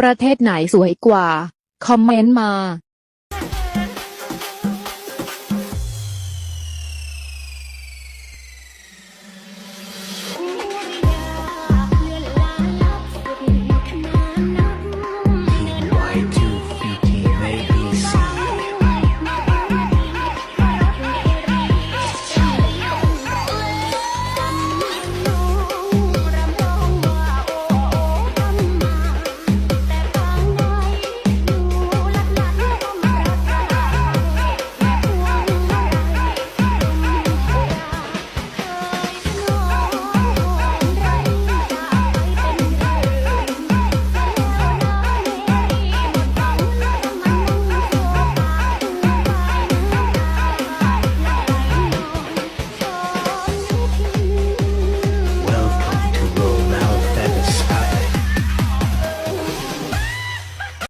ประเทศไหนสวยกว่า คอมเมนต์มา